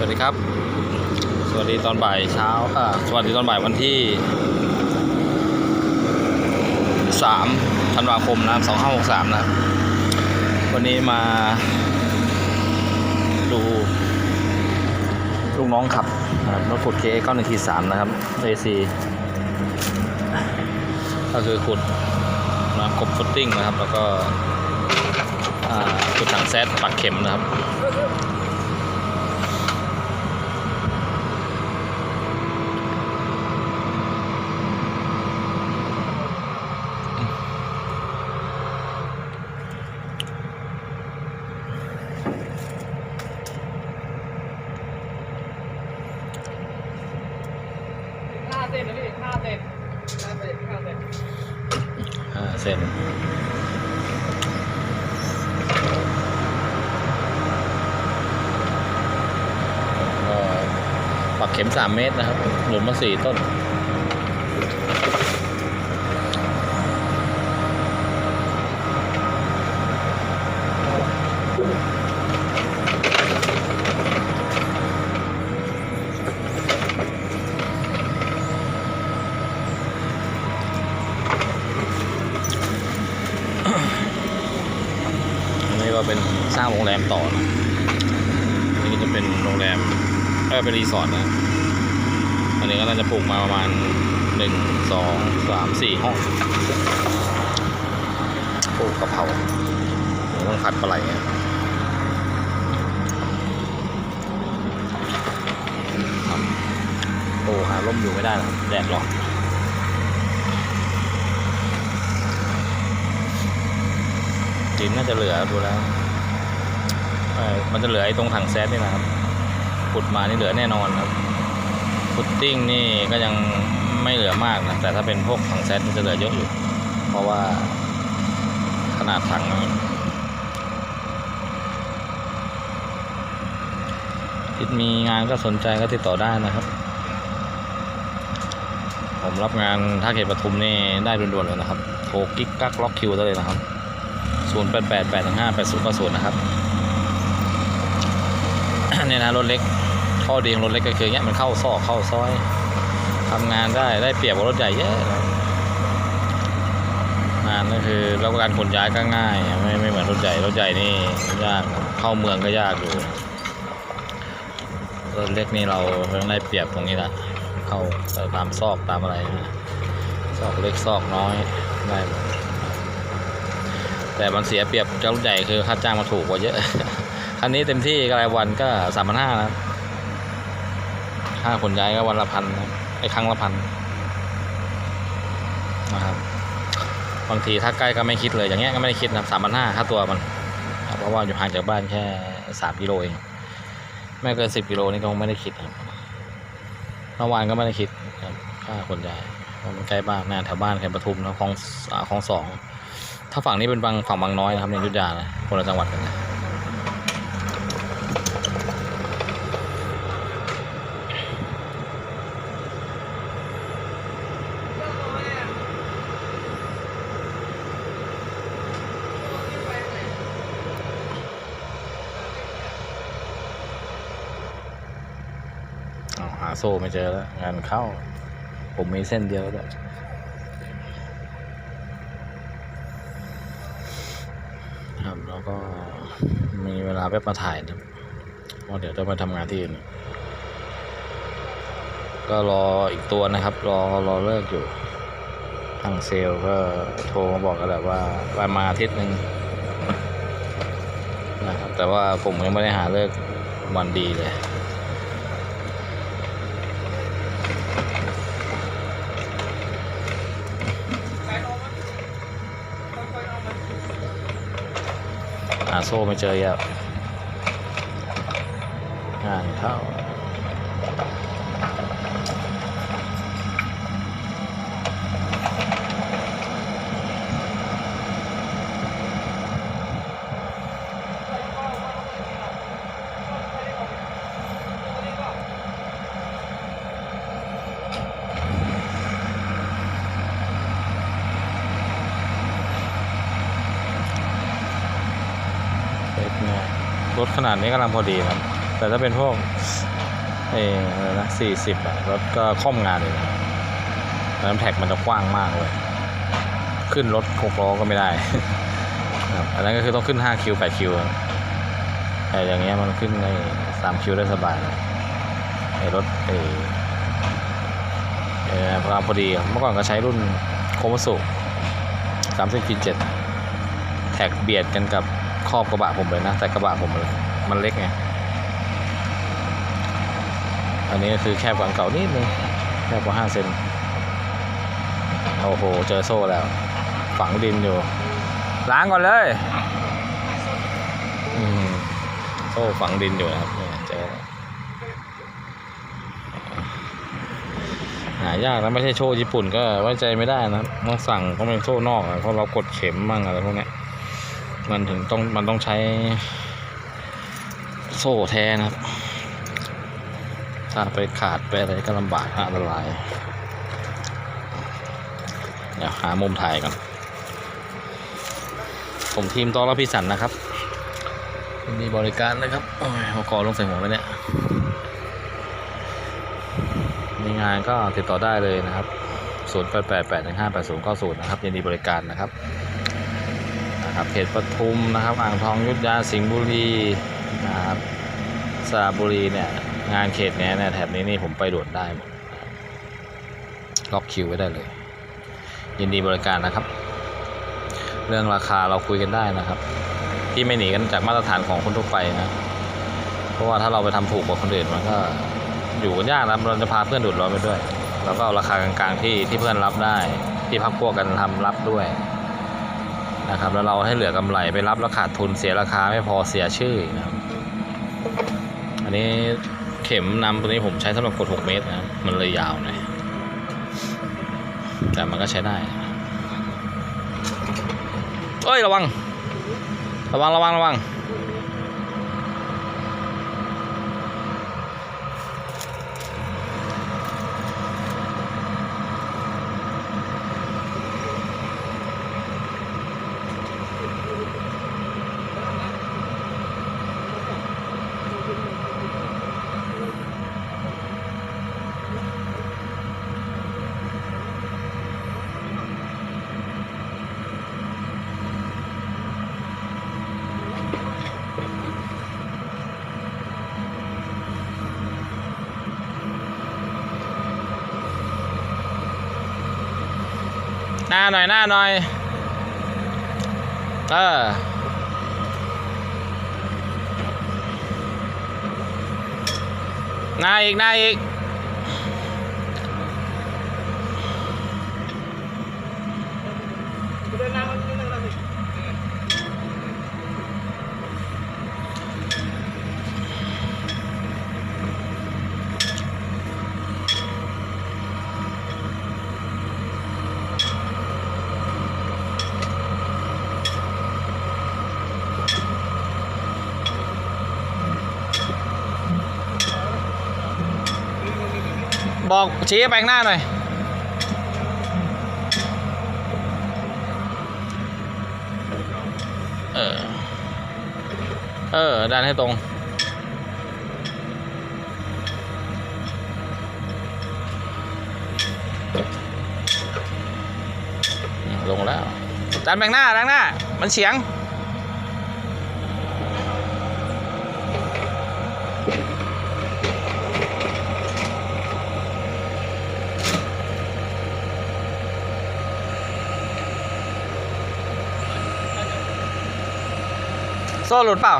วัสดีครับ สวัสดีตอนบ่ายเช้าอ่าสวัสดีตอนบ่ายวันที่สามธันวาคมนะสองห้าหกสามนะครับวันนี้มา ดู ลูกน้องขับรถขุดเคเก้าหนึ่งทีสามนะครับ AC ก็คือขุดนะกบฟุตติ้งนะครับ แล้วก็ขุดถังแซดปักเข็มนะครับ ห้าเซนนะพี่ห้าเซนห้าเซนห้าเซน ห้าเซนก็ปัก เข็มสามเมตรนะครับ หลุมมาสี่ต้น อันนี้ก็เป็นสร้างโรงแรมต่อนะอันนี้ก็จะเป็นโรงแรม เออเป็นรีสอร์ทนะอันนี้ก็น่าจะปลูกมาประมาณหนึ่งสองสามสี่ห้องปลูกกะเพราต้องคัดปลาไหลไงครับโอ้หาร่มอยู่ไม่ได้นะครับแดดร้อนดินน่าจะเหลือดูแล้วมันจะเหลือไอ้ตรงถังแซดนี่นะครับ ขุดมานี่เหลือแน่นอนครับฟุตติ้งนี่ก็ยังไม่เหลือมากนะแต่ถ้าเป็นพวกถังแซดมันจะเหลือเยอะอยู่ เพราะว่าขนาดถังนะครับคิดมีงานก็สนใจก็ติดต่อได้นะครับ ผมรับงานท่าเขตปทุมนี่ได้ด่วนๆเลยนะครับโทรกิ๊กกักล็อกคิวได้เลยนะครับศูนย์แปดแปดแปดห้าแปดศูนย์ศูนย์นะครับเนี่ยนะรถเล็ก ข้อดีของรถเล็กก็คือเนี้ยมันเข้าซอกเข้าซอยทำงานได้ได้เปรียบกว่ารถใหญ่เยอะงานก็คือแล้วการขนย้ายก็ง่ายไม่ไม่เหมือนรถใหญ่รถใหญ่นี่ยากเข้าเมืองก็ยากอยู่รถเล็กนี่เราต้องได้เปรียบตรงนี้ละเข้าตามซอกตามอะไรนะซอกเล็กซอกน้อยได้หมดแต่มันเสียเปรียบเจ้ารถใหญ่คือค่าจ้างมาถูกกว่าเยอะ คันนี้เต็มที่รายวันก็สามพันห้านะ ค่าขนย้ายก็วันละพันนะไอ้ครั้งละพันนะครับบางทีถ้าใกล้ก็ไม่คิดเลยอย่างเงี้ยก็ไม่ได้คิดนะสามพันห้าค่าตัวมันเพราะว่าอยู่ห่างจากบ้านแค่สามกิโลเองไม่เกินสิบกิโลนี่ก็คงไม่ได้คิดครับเมื่อวานก็ไม่ได้คิดครับค่าขนย้ายเพราะมันใกล้บ้านหน้าแถวบ้านแถวปทุมแล้วคลองคลองสองถ้าฝั่งนี้เป็นบางฝั่งบางน้อยนะครับในยุทธยานะคนละจังหวัดกันนะ โซ่ไม่เจอแล้ว งานเข้า ผมมีเส้นเดียวแล้วครับแล้วก็มีเวลาแวบมาถ่ายนะเพราะเดี๋ยวจะไปทำงานที่อื่น ก็รออีกตัวนะครับ รอรอเลิกอยู่ทางเซลก็โทรมาบอกกันแหละว่าประมาอาทิตย์หนึ่งนะครับแต่ว่าผมยังไม่ได้หาเลิกวันดีเลย ไปลงมั้ยค่อยๆเอามัน หา โซ่ไม่เจอแล้วงานเข้า ขนาดนี้กำลังพอดีครับ แต่ถ้าเป็นพวกเออนะสี่สิบอะรถก็ค่อมงานเลยนะแล้วแท็กมันจะกว้างมากเลย ขึ้นรถหกล้อก็ไม่ได้ครับอันนั้นก็คือต้องขึ้น5คิว8คิวแต่อย่างเงี้ยมันขึ้นใน3คิวได้สบายเลยไอ้รถไอ้เออพอพอดีครับเมื่อก่อนก็ใช้รุ่นโคมสุ30กิ7แท็กเบียดกันกับ ครอบกระบะผมเลยนะแต่กระบะผมมันมันเล็กไงอันนี้คือแคบกว่าเก่านิดนึงแคบกว่า5เซนโอ้โห เจอโซ่แล้ว ฝังดินอยู่ ล้างก่อนเลยโซ่ฝังดินอยู่นะครับเจอหายากนะไม่ใช่โชว์ญี่ปุ่นก็ไว้ใจไม่ได้นะต้องสั่งต้องเป็นโซ่นอกเพราะเรากดเข็มมั่งอะไรพวกนี้ มันถึงต้องมันต้องใช้โซ่แท้นะครับ ถ้าไปขาดไปอะไรก็ลำบากฮะละลาย เดี๋ยวหามุมถ่ายก่อน ผมทีมต้อนรับพี่สันนะครับยินดีบริการนะครับโอ้ยเอาคอลงใส่หัวไปเนี่ย มีงานก็ติดต่อได้เลยนะครับ 0 8 8 8 1 5 8 0 9 0 นะครับยินดีบริการนะครับ นะครับเขตปทุมนะครับอ่างทองยุทธยาสิงห์บุรีนะครับสระบุรีเนี่ยงานเขตเนี้ยเนี่ยแถบนี้นี่ผมไปด่วนได้หมดล็อกคิวไว้ได้เลย ยินดีบริการนะครับ เรื่องราคาเราคุยกันได้นะครับ ที่ไม่หนีกันจากมาตรฐานของคนทั่วไปนะ เพราะว่าถ้าเราไปทำถูกกว่าคนอื่นมันก็อยู่กันยากนะเราจะพาเพื่อนดูดร้อนไปด้วยเราก็เอาราคากลางๆที่ที่เพื่อนรับได้ ที่พักพวกกันทำรับด้วย นะครับ แล้วเราให้เหลือกำไรไปรับแล้วขาดทุนเสียราคาไม่พอเสียชื่อนะครับ อันนี้เข็มนำตัวนี้ผมใช้สำหรับกด 6 เมตรนะมันเลยยาวหน่อยแต่มันก็ใช้ได้เอ้ย ระวัง ระวัง ระวัง ระวัง หน้าหน่อยหน้าหน่อย เออหน้าอีกหน้าอีก เดินหน้ามันนิดนึงนะพี่ บอกชี้ไปข้างหน้าหน่อย เออ เออ ดันให้ตรง ลงแล้วดันแบงหน้าแบงหน้า มันเฉียง โซ่หลุดเปล่า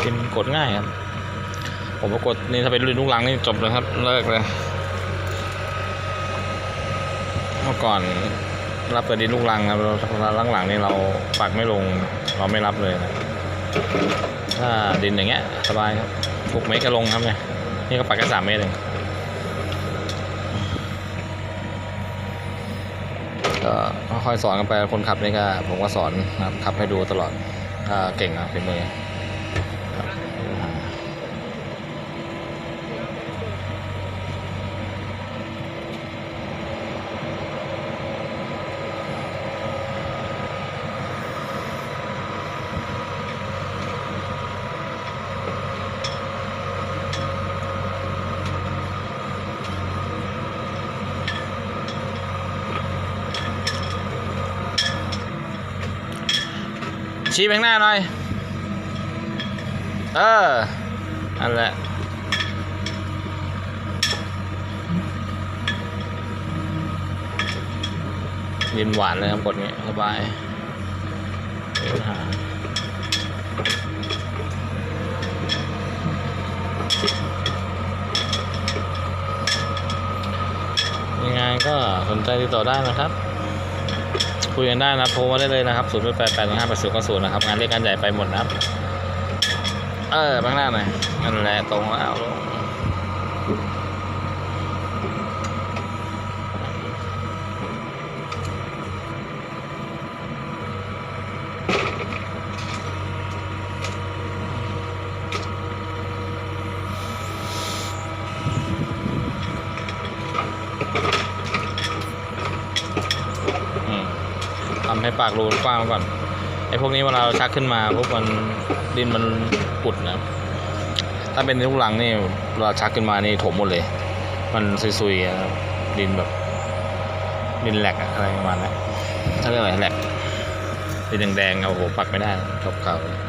เป็นกดง่ายครับ ผมก็กดนี่ถ้าเป็นรุ่นลูกหลังนี่จบเลยครับ เลิกเลยเมื่อก่อนรับแต่ดินลูกลังครับเราหลังๆนี่เราปักไม่ลง เราไม่รับเลยนะ ถ้าดินอย่างเงี้ยสบายครับหกเมตรก็ลงครับเนี่ยนี่ก็ปักแค่สามเมตรเองก็ค่อยสอนกันไปคนขับนี่ก็ผมก็สอนนะครับขับให้ดูตลอดเก่งนะฝีมือ ชี้ไปข้างหน้าหน่อย เออนั่นแหละดินหวานเลยครับกดนี้สบายไม่มีปัญหายังไงก็สนใจติดต่อได้นะครับ คุยกันได้นะโทรมาได้เลยนะครับ0 8 8 8 5 8 0 9 0นะครับงานเล็กงานใหญ่ไปหมดนะครับ เออข้างหน้าหน่อยนั่นแหละตรงแล้วลงอืมทำให้ ปากรูกว้างก่อนไอ้พวกนี้เวลาเราชักขึ้นมาพวกมันดินมันปุดนะถ้าเป็นทุกหลังนี่เราชักขึ้นมานี่ถมหมดเลย มันซุยๆนะครับดินแบบดินแหลกอะอะไรประมาณนั้นถ้าเรียกอะไรแหลกดินแดงๆเอาโหปักไม่ได้ชอบเก่าเลย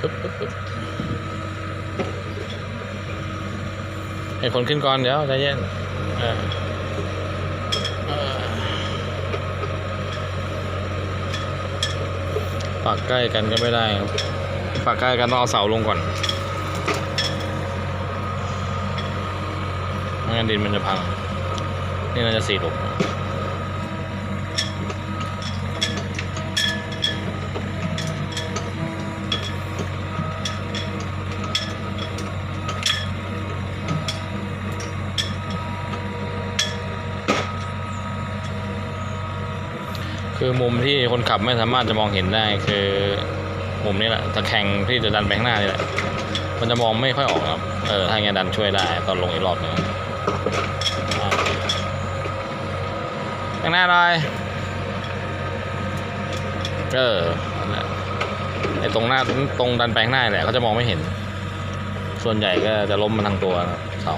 ปึ๊บปึ๊บปึ๊บให้ค นขึ้นก่อนเดี๋ยวใจเย็นปักใกล้กันก็ไม่ได้ครับปักใกล้กันต้องเอาเสาลงก่อนไม่งั้นดินมันจะพัง นี่น่าจะสี่หลุม คือมุมที่คนขับไม่สามารถจะมองเห็นได้คือมุมนี้แหละตะแคงที่จะดันไปข้างหน้านี่แหละมันจะมองไม่ค่อยออกครับเออถ้าอย่างนี้ดันช่วยได้ตอนลงอีกรอบหนึงอ่าข้างหน้าหน่อยเออนั่นแหละไอ้ตรงหน้าตรงดันไปข้างหน้าแหละเขาจะมองไม่เห็น ส่วนใหญ่ก็จะล้มมาทางตัวนะครับเสา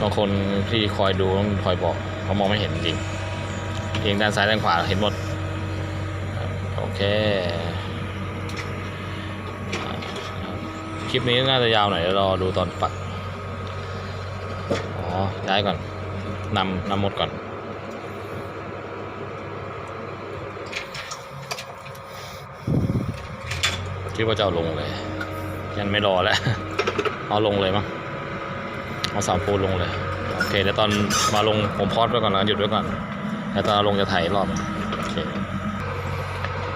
บางคนที่คอยดูต้องคอยบอกเขามองไม่เห็นจริง เพียงด้านซ้ายด้านขวาเห็นหมด โอเค คลิปนี้น่าจะยาวหน่อยเดี๋ยวรอดูตอนปัก อ๋อ ย้ายก่อน นำนำหมดก่อนคิดว่าจะเอาลงเลย ยันไม่รอแล้ว เอาลงเลยมั้งเอาสาปูลงเลย โอเคเดี๋ยวตอนมาลงผมพอดไว้ก่อนนะหยุดไว้ก่อน แล้วตอนลงจะถ่ายรอบ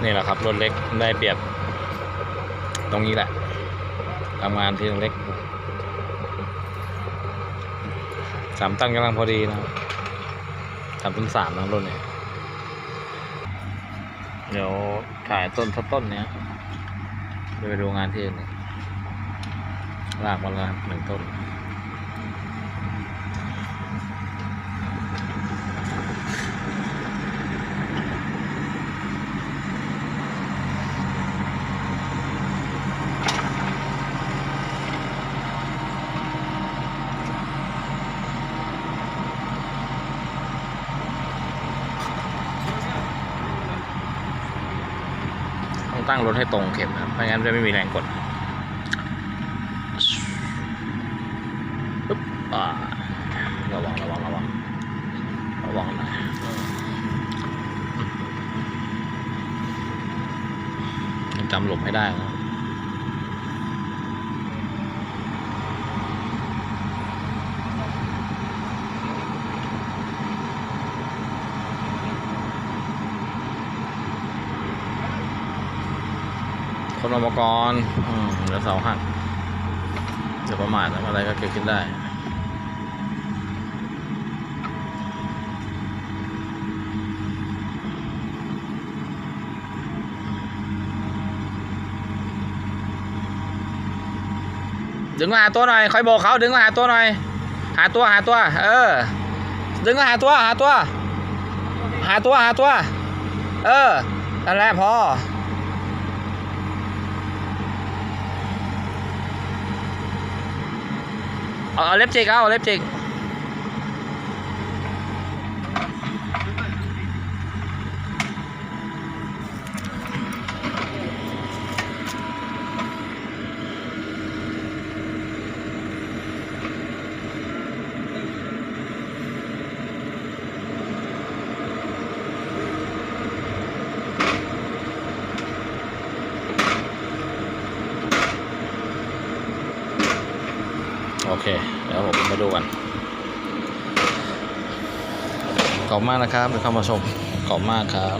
นี่แหละครับรถเล็กได้เปรียบ ตรงนี้แหละทำงานที่รถเล็กสามตันกำลังพอดีนะสามตันสามนะรุ่นนี้เดี๋ยวถ่ายต้นสักต้นเนี้ยเดี๋ยวไปดูงานที่อื่นอีกลากมาแล้วหนึ่งต้น ต้องตั้งรถให้ตรงเข็มนะครับไม่งั้นจะไม่มีแรงกดปึ๊บอ่าระวังระวังระวังระวังนะต้องจำหลุมให้ได้นะ คนอุปกรณ์เดี๋ยวเสาหักเดี๋ยวประมาทอะไรก็เกิดขึ้นได้ดึงมาหาตัวหน่อยคอยโบอกเขาดึงมาหาตัวหน่อย หาตัวหาตัว เออ ดึงมาหาตัวหาตัว หาตัวหาตัว เออนั่นแหละพอ นเอาเอา เคเดี๋ยวผมมาดูกันขอบมากนะครับที่เข้ามาชมขอบมากครับ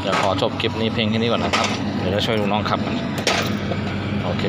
เดี๋ยวขอจบคลิปนี้เพลงแค่นี้ก่อนนะครับ เดี๋ยวจะช่วยลุงน้องขับกันโอเค